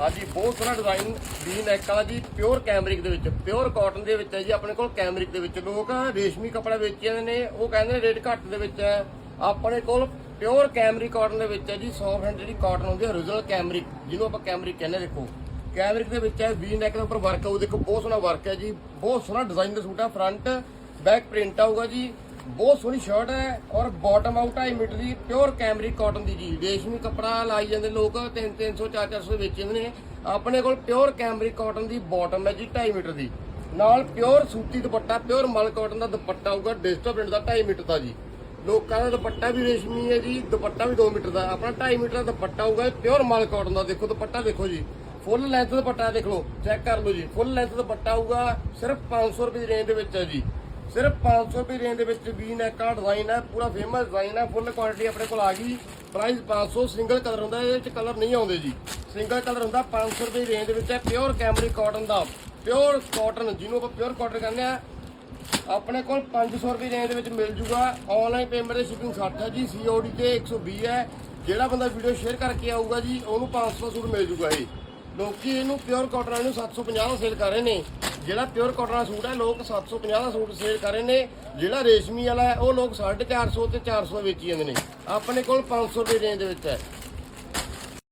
ਹਾਂਜੀ, ਬਹੁਤ ਸੋਹਣਾ ਡਿਜ਼ਾਈਨ ਵੀ ਨੈਕ ਵਾਲਾ ਜੀ ਪਿਓਰ ਕੈਮਰਿਕ ਦੇ ਵਿੱਚ ਪਿਓਰ ਕਾਟਨ ਦੇ ਵਿੱਚ ਹੈ ਜੀ, ਆਪਣੇ ਕੋਲ ਕੈਮਰਿਕ ਦੇ ਵਿੱਚ। ਲੋਕ ਰੇਸ਼ਮੀ ਕੱਪੜਾ ਵੇਚੀ ਨੇ, ਉਹ ਕਹਿੰਦੇ ਨੇ ਰੇਟ ਘੱਟ ਦੇ ਵਿੱਚ ਹੈ। ਆਪਣੇ ਕੋਲ ਪਿਓਰ ਕੈਮਰਿਕ ਕਾਟਨ ਦੇ ਵਿੱਚ ਹੈ ਜੀ 100% ਜਿਹੜੀ ਕਾਟਨ ਹੁੰਦੀ ਹੈ origignal ਕੈਮਰਿਕ ਜਿਹਨੂੰ ਆਪਾਂ ਕੈਮਰਿਕ ਕਹਿੰਦੇ ਦੇਖੋ। ਕੈਮਰਿਕ ਦੇ ਵਿੱਚ ਹੈ ਵੀ ਨੈਕ ਦੇ ਉੱਪਰ ਵਰਕ ਆਊ ਦੇਖੋ, ਬਹੁਤ ਸੋਹਣਾ ਵਰਕ ਹੈ ਜੀ, ਬਹੁਤ ਸੋਹਣਾ ਡਿਜ਼ਾਈਨ ਦਾ ਸੂਟ ਹੈ ਫਰੰਟ ਬੈਕ ਪ੍ਰਿੰਟ ਆਊਗਾ ਜੀ ਬਹੁਤ ਸੋਹਣੀ ਸ਼ਰਟ ਹੈ ਔਰ ਬਾਟਮ ਆਊਟ 2.5 ਮੀਟਰ ਦੀ ਪਿਓਰ ਕੈਮਰੀ ਕਾਟਨ ਦੀ ਜੀ। ਰੇਸ਼ਮੀ ਕੱਪੜਾ ਲਾਈ ਜਾਂਦੇ ਲੋਕ 3 300 4 400 ਵੇਚ ਜਾਂਦੇ ਨੇ ਆਪਣੇ ਕੋਲ ਪਿਓਰ ਕੈਮਰੀ ਕਾਟਨ ਦੀ ਬਾਟਮ ਹੈ ਜੀ 2.5 ਮੀਟਰ ਦੀ। ਨਾਲ ਪਿਓਰ ਸੂਤੀ ਦੁਪੱਟਾ ਪਿਓਰ ਮਲ ਕਾਟਨ ਦਾ ਦੁਪੱਟਾ ਹੋਊਗਾ ਡਿਜੀਟਲ ਪ੍ਰਿੰਟ ਦਾ 2.5 ਮੀਟਰ ਦਾ ਜੀ। ਲੋਕਾਂ ਦਾ ਦੁਪੱਟਾ ਵੀ ਰੇਸ਼ਮੀ ਹੈ ਜੀ, ਦੁਪੱਟਾ ਵੀ 2 ਮੀਟਰ ਦਾ। ਆਪਣਾ 2.5 ਮੀਟਰ ਦਾ ਦੁਪੱਟਾ ਆਊਗਾ ਪਿਓਰ ਮਲ ਕਾਟਨ ਦਾ। ਦੇਖੋ ਦੁਪੱਟਾ ਦੇਖੋ ਜੀ। ਫੁੱਲ ਲੈਂਥ ਦੁਪੱਟਾ ਦੇਖ ਲਓ ਚੈੱਕ ਕਰ ਲਓ ਜੀ। ਫੁੱਲ ਲੈਂਥ ਦੁਪੱਟਾ ਹੋਊਗਾ, ਸਿਰਫ 500 ਰੁਪਏ ਦੀ ਰੇਂਜ ਦੇ ਵਿੱਚ ਹੈ ਜੀ। ਸਿਰਫ 500 ਰੁਪਏ ਰੇਂਜ ਦੇ ਵਿੱਚ ਵੀ ਨੈਕ ਦਾ ਡਿਜ਼ਾਈਨ ਹੈ, ਪੂਰਾ ਫੇਮਸ ਡਿਜ਼ਾਈਨ ਹੈ ਫੁੱਲ ਕੁਆਲਿਟੀ ਆਪਣੇ ਕੋਲ ਆ ਗਈ। ਪ੍ਰਾਈਸ 500 ਸਿੰਗਲ ਕਲਰ ਹੁੰਦਾ, ਇਹਦੇ ਵਿੱਚ ਕਲਰ ਨਹੀਂ ਆਉਂਦੇ ਜੀ। ਸਿੰਗਲ ਕਲਰ ਹੁੰਦਾ 500 ਰੁਪਏ ਰੇਂਜ ਦੇ ਵਿੱਚ ਹੈ ਪਿਓਰ ਕੈਮਰਿਕ ਕਾਟਨ ਦਾ। ਪਿਓਰ ਕਾਟਨ ਜਿਹਨੂੰ ਆਪਾਂ ਪਿਓਰ ਕਾਟਨ ਕਹਿੰਦੇ ਆ ਆਪਣੇ ਕੋਲ 500 ਰੁਪਏ ਰੇਂਜ ਦੇ ਵਿੱਚ ਮਿਲ ਜੂਗਾ। ਆਨਲਾਈਨ ਪੇਮੈਂਟ ਦੇ ਸ਼ਿਪਿੰਗ 60 ਹੈ ਜੀ ਸੀਓਡੀ ਤੇ 120 ਹੈ। ਜਿਹੜਾ ਬੰਦਾ ਵੀਡੀਓ ਸ਼ੇਅਰ ਕਰਕੇ ਆਊਗਾ ਜੀ, ਉਹਨੂੰ 500 ਸੂਟ ਮਿਲ ਜੂਗਾ ਇਹ। ਲੋਕੀ ਇਹਨੂੰ ਪਿਓਰ ਕਾਟਨ ਵਾਲੇ ਨੂੰ 750 ਦਾ ਸੇਲ ਕਰ ਰਹੇ ਨੇ। ਜਿਹੜਾ ਪਿਓਰ ਕਾਟਨ ਵਾਲਾ ਸੂਟ ਹੈ, ਲੋਕ 750 ਦਾ ਸੂਟ ਸੇਲ ਕਰ ਰਹੇ ਨੇ। ਜਿਹੜਾ ਰੇਸ਼ਮੀ ਵਾਲਾ ਹੈ, ਉਹ ਲੋਕ 450 ਤੇ 400 ਵੇਚੀ ਜਾਂਦੇ ਨੇ। ਆਪਣੇ ਕੋਲ 500 ਰੁਪਏ ਰੇਂਜ ਦੇ ਵਿੱਚ ਹੈ।